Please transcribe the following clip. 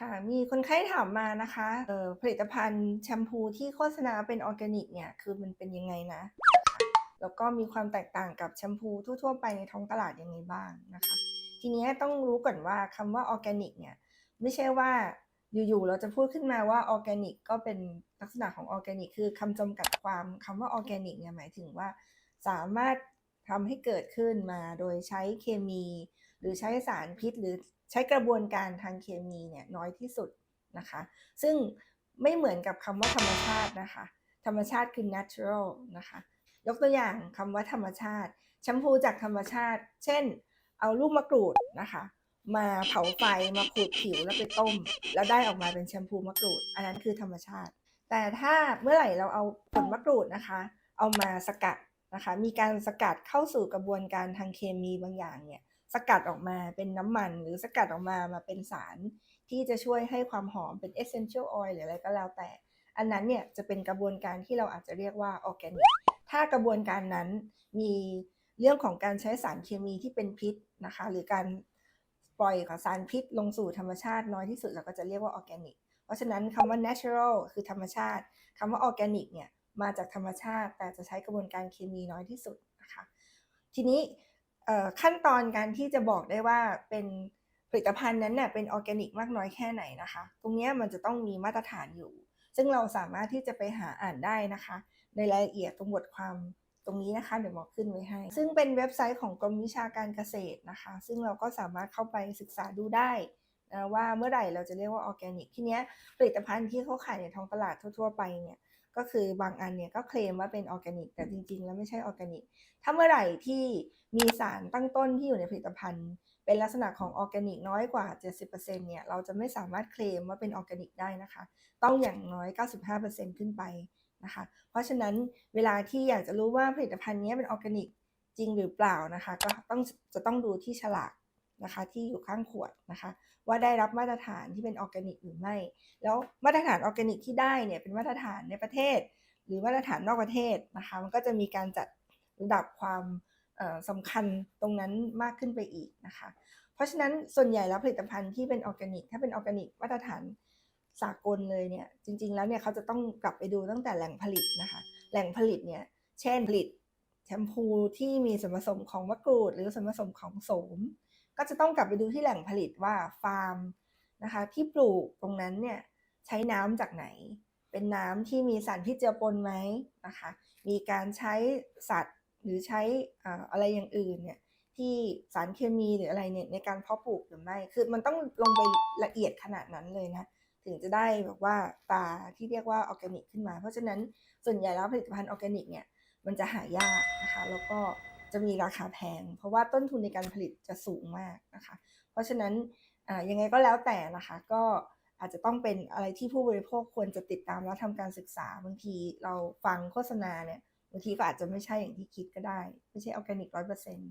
ค่ะมีคนไข้ถามมานะคะเอ่อผลิตภัณฑ์แชมพูที่โฆษณาเป็นออร์แกนิกเนี่ยคือมันเป็นยังไงนะนะคะแล้วก็มีความแตกต่างกับแชมพูทั่วๆไปในท้องตลาดยังไงบ้างนะคะ ทีนี้ต้องรู้ก่อนว่าคำว่าออร์แกนิกเนี่ยไม่ใช่ว่าอยู่ๆเราจะพูดขึ้นมาว่าออร์แกนิกก็เป็นลักษณะของออร์แกนิกคือคำจำกัดความคำว่าออร์แกนิกเนี่ยหมายถึงว่า สามารถ ทำให้เกิดขึ้นมาโดยใช้เคมี หรือใช้สารพิษ หรือใช้กระบวนการทางเคมีเนี่ยน้อยที่สุดนะคะ ซึ่งไม่เหมือนกับคำว่าธรรมชาตินะคะ ธรรมชาติคือ natural นะคะ ยกตัวอย่างคำว่าธรรมชาติแชมพูจากธรรมชาติ เช่น เอาลูกมะกรูดนะคะ มาเผาไฟมาขูดผิวแล้วไปต้ม แล้วได้ออกมาเป็นแชมพูมะกรูด อันนั้นคือธรรมชาติ แต่ถ้าเมื่อไหร่เราเอาผลมะกรูดนะคะ เอามาสกัด นะคะมีการสกัดเข้าสู่กระบวนการทางเคมีบางอย่างเนี่ยสกัดออกมาเป็นน้ำมัน หรือสกัดออกมามาเป็นสารที่จะช่วยให้ความหอมเป็น essential oil หรืออะไรก็แล้วแต่ อันนั้นเนี่ยจะเป็นกระบวนการที่เราอาจจะเรียกว่าออร์แกนิกถ้ากระบวนการนั้นมีเรื่องของการใช้สารเคมีที่เป็นพิษนะคะหรือการปล่อยของสารพิษลงสู่ธรรมชาติน้อยที่สุดเราก็จะเรียกว่าออร์แกนิก เพราะฉะนั้นคำว่า natural คือธรรมชาติคำว่าออร์แกนิกเนี่ย มาจากธรรมชาติ แต่จะใช้กระบวนการเคมีน้อยที่สุดนะคะทีนี้ขั้นตอนการที่จะบอกได้ว่าเป็นผลิตภัณฑ์นั้นเนี่ยเป็นออร์แกนิกมากน้อยแค่ไหนนะคะ ตรงนี้มันจะต้องมีมาตรฐานอยู่ ซึ่งเราสามารถที่จะไปหาอ่านได้นะคะ ในรายละเอียดตรงบทความตรงนี้นะคะ เดี๋ยวหมอขึ้นไว้ให้ ซึ่งเป็นเว็บไซต์ของกรมวิชาการเกษตรนะคะ ซึ่งเราก็สามารถเข้าไปศึกษาดูได้นะว่าเมื่อไหร่เราจะเรียกว่าออร์แกนิก ทีเนี้ยผลิตภัณฑ์ที่เขาขายในท้องตลาดทั่ว ๆ ไปเนี่ย ก็คือบางอันเนี่ยก็เคลมว่าเป็นออร์แกนิก แต่จริง ๆ แล้วไม่ใช่ออร์แกนิก ถ้าเมื่อไหร่ที่มีสารตั้งต้นที่อยู่ในผลิตภัณฑ์ เป็นลักษณะของออร์แกนิกน้อยกว่า 70%เนี่ยเราจะไม่สามารถเคลมว่าเป็นออร์แกนิกได้นะคะ ต้องอย่างน้อย 95%ขึ้นไปนะคะ เพราะฉะนั้นเวลาที่อยากจะรู้ว่าผลิตภัณฑ์นี้เป็นออร์แกนิกจริงหรือเปล่านะคะ ก็ต้องจะต้องดูที่ฉลาก นะคะที่อยู่ข้างขวดนะคะว่าได้รับมาตรฐานที่เป็นออร์แกนิกหรือไม่ แล้วมาตรฐานออร์แกนิกที่ได้เนี่ยเป็นมาตรฐานในประเทศ หรือมาตรฐานนอกประเทศนะคะมันก็จะมีการจัดระดับความสำคัญตรงนั้นมากขึ้นไปอีกนะคะ เพราะฉะนั้นส่วนใหญ่แล้วผลิตภัณฑ์ที่เป็นออร์แกนิกถ้าเป็นออร์แกนิกมาตรฐานสากลเลยเนี่ยจริง ๆ แล้วเนี่ยเขาจะต้องกลับไปดูตั้งแต่แหล่งผลิตนะคะแหล่งผลิตเนี่ยเช่นผลิต ชมพูที่มีส่วนผสมของมะกรูด หรือส่วนผสมของโสม ก็จะต้องกลับไปดูที่แหล่งผลิตว่าฟาร์มนะคะที่ปลูกตรงนั้นเนี่ยใช้น้ำจากไหน เป็นน้ำที่มีสารพิษเจือปนไหมนะคะ มีการใช้สัตว์หรือใช้อะไรอย่างอื่นเนี่ยที่สารเคมีหรืออะไรเนี่ยในการเพาะปลูกหรือไม่ คือมันต้องลงไปละเอียดขนาดนั้นเลยนะถึงจะได้แบบว่าตาที่เรียกว่าออร์แกนิกขึ้นมา เพราะฉะนั้นส่วนใหญ่แล้วผลิตภัณฑ์ออร์แกนิกเนี่ย มันจะหายากนะคะแล้วก็จะมีราคาแพง เพราะว่าต้นทุนในการผลิตจะสูงมากนะคะ เพราะฉะนั้นยังไงก็แล้วแต่นะคะก็อาจจะต้องเป็นอะไรที่ผู้บริโภคควรจะติดตามแล้วทำการศึกษาบางทีเราฟังโฆษณาเนี่ยบางทีก็อาจจะไม่ใช่อย่างที่คิดก็ได้ ไม่ใช่ออร์แกนิกร้อยเปอร์เซ็นต์